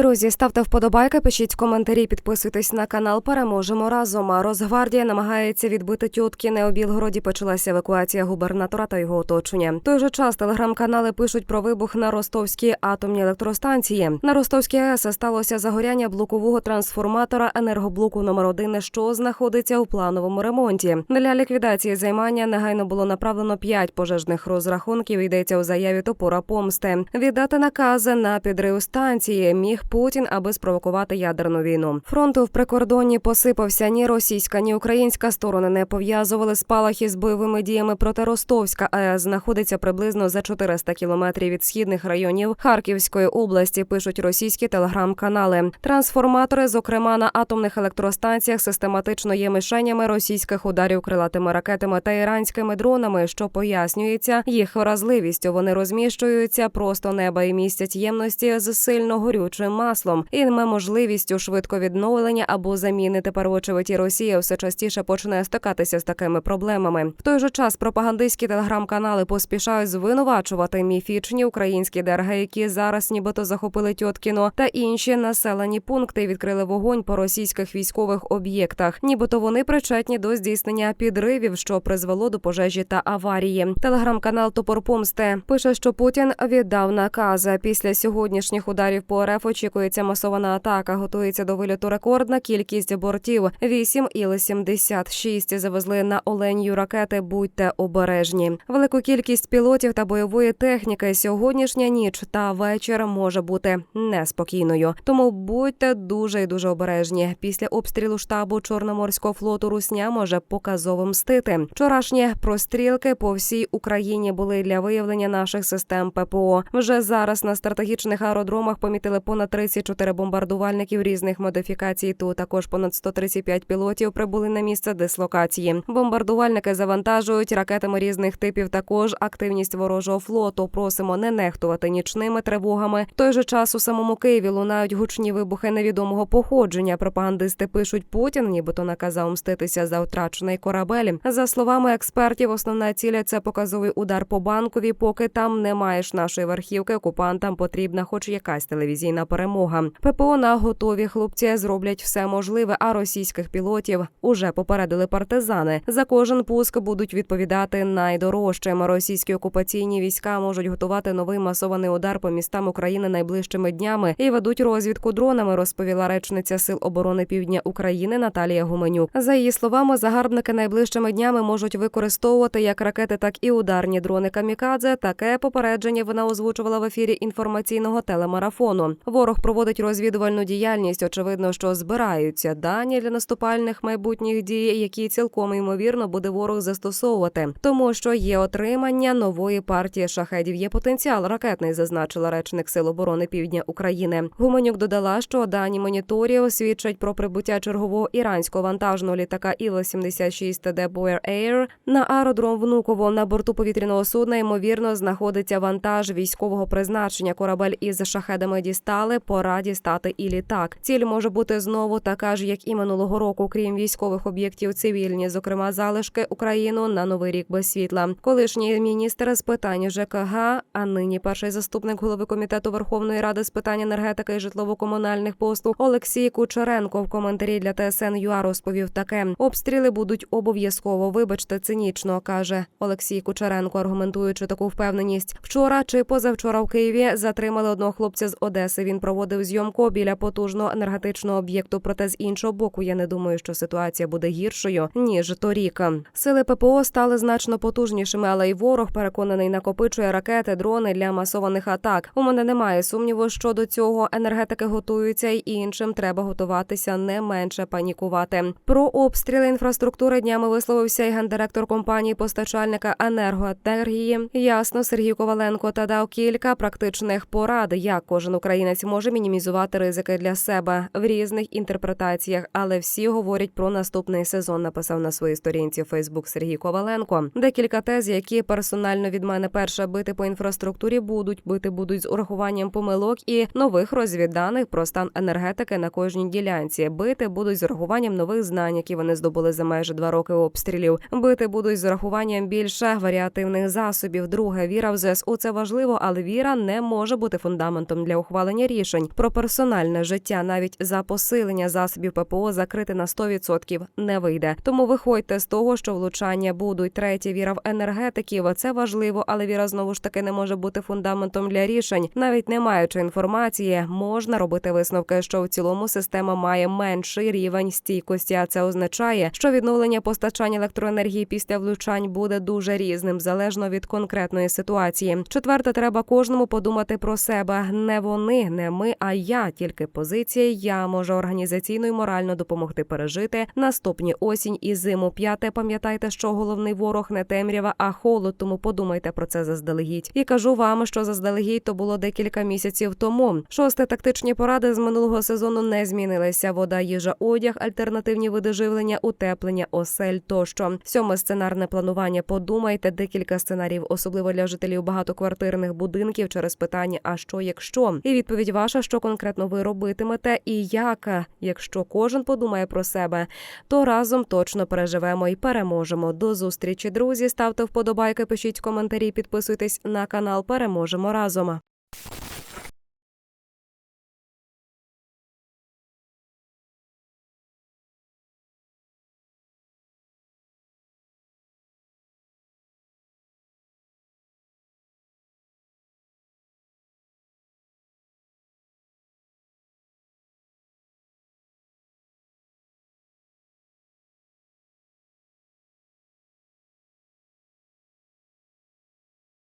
Друзі, ставте вподобайки, пишіть коментарі, підписуйтесь на канал. Переможемо разом. А Росгвардія намагається відбити тюткіне. У Білгороді почалася евакуація губернатора та його оточення. В той же час телеграм-канали пишуть про вибух на ростовській атомній електростанції. На Ростовській АЕС сталося загоряння блокового трансформатора енергоблоку номер 1 що знаходиться у плановому ремонті. Для ліквідації займання негайно було направлено п'ять пожежних розрахунків. Йдеться у заяві топора помсти. Віддати накази на підрив станції міг Путін, аби спровокувати ядерну війну. Фронту в прикордонні посипався ні російська, ні українська сторони не пов'язували спалахи з бойовими діями проти Ростовська. АЕС знаходиться приблизно за 400 кілометрів від східних районів Харківської області. Пишуть російські телеграм-канали. Трансформатори, зокрема на атомних електростанціях, систематично є мишенями російських ударів крилатими ракетами та іранськими дронами, що пояснюється їх вразливістю. Вони розміщуються просто неба і містять ємності з сильно горючим маслом і не можливістю швидко відновлення або заміни. Тепер вочевидь Росія все частіше почне стикатися з такими проблемами. В той же час пропагандистські телеграм-канали поспішають звинувачувати міфічні українські ДРГ, які зараз нібито захопили Тьоткіно та інші населені пункти. Відкрили вогонь по російських військових об'єктах. Нібито вони причетні до здійснення підривів, що призвело до пожежі та аварії. Телеграм-канал Топор Помсти пише, що Путін віддав накази. Після сьогоднішніх ударів по РФ очікується масована атака. Готується до вильоту рекордна кількість бортів. 8 Іл-76 завезли на Оленю ракети. Будьте обережні. Велику кількість пілотів та бойової техніки. Сьогоднішня ніч та вечір може бути неспокійною. Тому будьте дуже і дуже обережні. Після обстрілу штабу Чорноморського флоту Русня може показово мстити. Вчорашні прострілки по всій Україні були для виявлення наших систем ППО. Вже зараз на стратегічних аеродромах помітили понад 34 бомбардувальників різних модифікацій. Тут також понад 135 пілотів прибули на місце дислокації. Бомбардувальники завантажують ракетами різних типів. Також активність ворожого флоту. Просимо не нехтувати нічними тривогами. В той же час у самому Києві лунають гучні вибухи невідомого походження. Пропагандисти пишуть, Путін нібито наказав мститися за втрачений корабель. За словами експертів, основна ціля це показовий удар по банкові. Поки там не маєш нашої верхівки, окупантам потрібна, хоч якась телевізійна перемога. ППО на готові хлопці зроблять все можливе. А російських пілотів уже попередили партизани. За кожен пуск будуть відповідати найдорожчим. Російські окупаційні війська можуть готувати новий масований удар по містам України найближчими днями і ведуть розвідку дронами. Розповіла речниця Сил оборони Півдня України Наталія Гуменюк. За її словами, загарбники найближчими днями можуть використовувати як ракети, так і ударні дрони камікадзе. Таке попередження вона озвучувала в ефірі інформаційного телемарафону. Ворог проводить розвідувальну діяльність. Очевидно, що збираються дані для наступальних майбутніх дій, які цілком ймовірно буде ворог застосовувати, тому що є отримання нової партії шахедів. Є потенціал ракетний, зазначила речник Сил оборони Півдня України. Гуменюк додала, що дані моніторів свідчать про прибуття чергового іранського вантажного літака Іл-76 Deboer Air на аеродром Внуково. На борту повітряного судна ймовірно знаходиться вантаж військового призначення. Корабель із шахедами дістали. Пора дістати і літак. Ціль може бути знову така ж, як і минулого року, крім військових об'єктів, цивільні, зокрема залишки Україну на новий рік без світла. Колишній міністр з питань ЖКГ, а нині перший заступник голови комітету Верховної Ради з питань енергетики і житлово-комунальних послуг Олексій Кучеренко в коментарі для ТСН ЮА розповів таке: обстріли будуть обов'язково. Вибачте, цинічно каже Олексій Кучеренко, аргументуючи таку впевненість. Вчора чи позавчора в Києві затримали одного хлопця з Одеси. Він проводив зйомку біля потужного енергетичного об'єкту. Проте з іншого боку, я не думаю, що ситуація буде гіршою ніж торік. Сили ППО стали значно потужнішими, але й ворог переконаний накопичує ракети, дрони для масованих атак. У мене немає сумніву щодо цього. Енергетики готуються, і іншим треба готуватися не менше панікувати. Про обстріли інфраструктури днями висловився і гендиректор компанії постачальника енергоенергії. Ясно, Сергій Коваленко та дав кілька практичних порад, як кожен українець може мінімізувати ризики для себе в різних інтерпретаціях, але всі говорять про наступний сезон. Написав на своїй сторінці Фейсбук Сергій Коваленко. Декілька тез, які персонально від мене перше бити по інфраструктурі будуть бити будуть з урахуванням помилок і нових розвідданих про стан енергетики на кожній ділянці. Бити будуть з урахуванням нових знань, які вони здобули за майже два роки обстрілів. Бити будуть з урахуванням більше варіативних засобів. Друге віра в ЗСУ – це важливо, але віра не може бути фундаментом для ухвалення рішень. Рішень. Про персональне життя навіть за посилення засобів ППО закрити на 100% не вийде. Тому виходьте з того, що влучання будуть. Третє віра в енергетиків. Це важливо, але віра знову ж таки не може бути фундаментом для рішень. Навіть не маючи інформації, можна робити висновки, що в цілому система має менший рівень стійкості. А це означає, що відновлення постачання електроенергії після влучань буде дуже різним залежно від конкретної ситуації. Четверте, треба кожному подумати про себе. Не вони, не ми, а я. Тільки позиція я можу організаційно і морально допомогти пережити наступні осінь і зиму. П'яте, пам'ятайте, що головний ворог не темрява, а холод. Тому подумайте про це заздалегідь. І кажу вам, що заздалегідь то було декілька місяців тому. Шосте тактичні поради з минулого сезону не змінилися. Вода, їжа, одяг, альтернативні види живлення, утеплення, осель тощо. Сьоме сценарне планування. Подумайте декілька сценаріїв, особливо для жителів багатоквартирних будинків через питання: а що якщо? І відповідь ваша, що конкретно ви робитимете, і як, якщо кожен подумає про себе, то разом точно переживемо і переможемо. До зустрічі, друзі. Ставте вподобайки, пишіть коментарі, підписуйтесь на канал. Переможемо разом.